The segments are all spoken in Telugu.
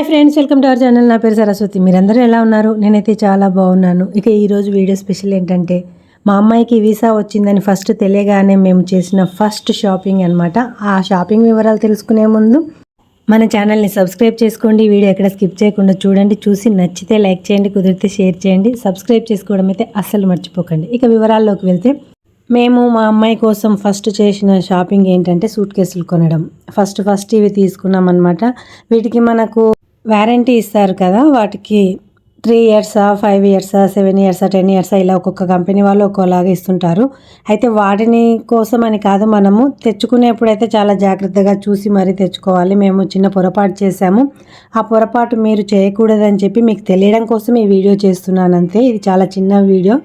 Hi friends welcome to our channel. నా పేరు సరస్వతి. మీరందరూ ఎలా ఉన్నారు? నేనైతే చాలా బాగున్నాను. ఇక ఈరోజు వీడియో స్పెషల్ ఏంటంటే మా అమ్మాయికి వీసా వచ్చిందని ఫస్ట్ తెలియగానే మేము చేసిన ఫస్ట్ షాపింగ్ అనమాట ఆ షాపింగ్ వివరాలు తెలుసుకునే ముందు మన ఛానల్ని సబ్స్క్రైబ్ చేసుకోండి. వీడియో ఎక్కడ స్కిప్ చేయకుండా చూడండి. చూసి నచ్చితే లైక్ చేయండి కుదిరితే షేర్ చేయండి. సబ్స్క్రైబ్ చేసుకోవడం అయితే అస్సలు మర్చిపోకండి. ఇక వివరాల్లోకి వెళ్తే మేము మా అమ్మాయి కోసం ఫస్ట్ చేసిన షాపింగ్ ఏంటంటే సూట్ కేసులు కొనడం. ఫస్ట్ ఫస్ట్ ఇవి తీసుకున్నాం అనమాట వీటికి మనకు వారంటీ ఇస్తారు కదా వాటికి త్రీ ఇయర్సా ఫైవ్ ఇయర్సా సెవెన్ ఇయర్సా టెన్ ఇయర్సా ఇలా ఒక్కొక్క కంపెనీ వాళ్ళు ఒక్కోలాగా ఇస్తుంటారు. అయితే వాటిని కోసం అని కాదు మనము తెచ్చుకునేప్పుడు అయితే చాలా జాగ్రత్తగా చూసి మరీ తెచ్చుకోవాలి. మేము చిన్న పొరపాటు చేశాము. ఆ పొరపాటు మీరు చేయకూడదని చెప్పి మీకు తెలియడం కోసం ఈ వీడియో చేస్తున్నాను అంతే. ఇది చాలా చిన్న వీడియో.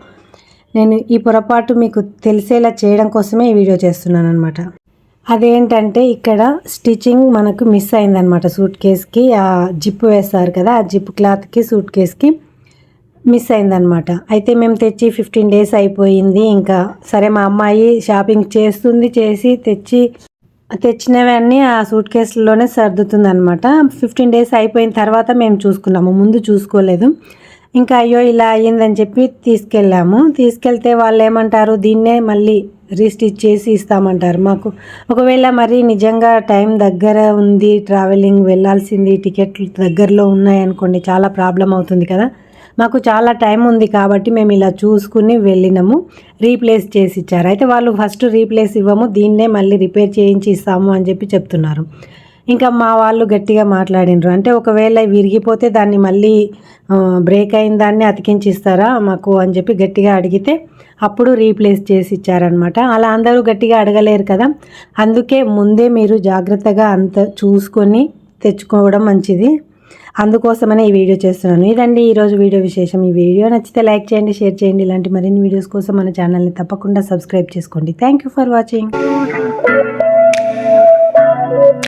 నేను ఈ పొరపాటు మీకు తెలిసేలా చేయడం కోసమే ఈ వీడియో చేస్తున్నాను అనమాట అదేంటంటే ఇక్కడ స్టిచ్చింగ్ మనకు మిస్ అయిందనమాట సూట్ కేస్కి ఆ జిప్ వేస్తారు కదా ఆ జిప్ క్లాత్కి సూట్ కేస్కి మిస్ అయిందనమాట అయితే మేము తెచ్చి ఫిఫ్టీన్ డేస్ అయిపోయింది. ఇంకా సరే మా అమ్మాయి షాపింగ్ చేస్తుంది చేసి తెచ్చి తెచ్చినవన్నీ ఆ సూట్ కేసులోనే సర్దుతుంది అనమాట ఫిఫ్టీన్ డేస్ అయిపోయిన తర్వాత మేము చూసుకున్నాము. ముందు చూసుకోలేదు. ఇంకా అయ్యో ఇలా అయ్యిందని చెప్పి తీసుకెళ్ళాము. తీసుకెళ్తే వాళ్ళు ఏమంటారు దీన్నే మళ్ళీ రీస్టిచ్ చేసి ఇస్తామంటారు మాకు. ఒకవేళ మరి నిజంగా టైం దగ్గర ఉంది ట్రావెలింగ్ వెళ్ళాల్సింది టికెట్లు దగ్గరలో ఉన్నాయనుకోండి చాలా ప్రాబ్లం అవుతుంది కదా. మాకు చాలా టైం ఉంది కాబట్టి మేము ఇలా చూసుకుని వెళ్ళినాము. రీప్లేస్ చేసి ఇచ్చారు. అయితే వాళ్ళు ఫస్ట్ రీప్లేస్ ఇవ్వము దీన్నే మళ్ళీ రిపేర్ చేయించి ఇస్తాము అని చెప్పి చెప్తున్నారు. ఇంకా మా వాళ్ళు గట్టిగా మాట్లాడినరు. అంటే ఒకవేళ విరిగిపోతే దాన్ని మళ్ళీ బ్రేక్ అయిన దాన్ని అతికించి ఇస్తారా మాకు అని చెప్పి గట్టిగా అడిగితే అప్పుడు రీప్లేస్ చేసి ఇచ్చారనమాట అలా అందరూ గట్టిగా అడగలేరు కదా. అందుకే ముందే మీరు జాగ్రత్తగా అంత చూసుకొని తెచ్చుకోవడం మంచిది. అందుకోసమనే ఈ వీడియో చేస్తున్నాను. ఇదండి ఈరోజు వీడియో విశేషం. ఈ వీడియో నచ్చితే లైక్ చేయండి షేర్ చేయండి. ఇలాంటి మరిన్ని వీడియోస్ కోసం మన ఛానల్ని తప్పకుండా సబ్స్క్రైబ్ చేసుకోండి. Thank you for watching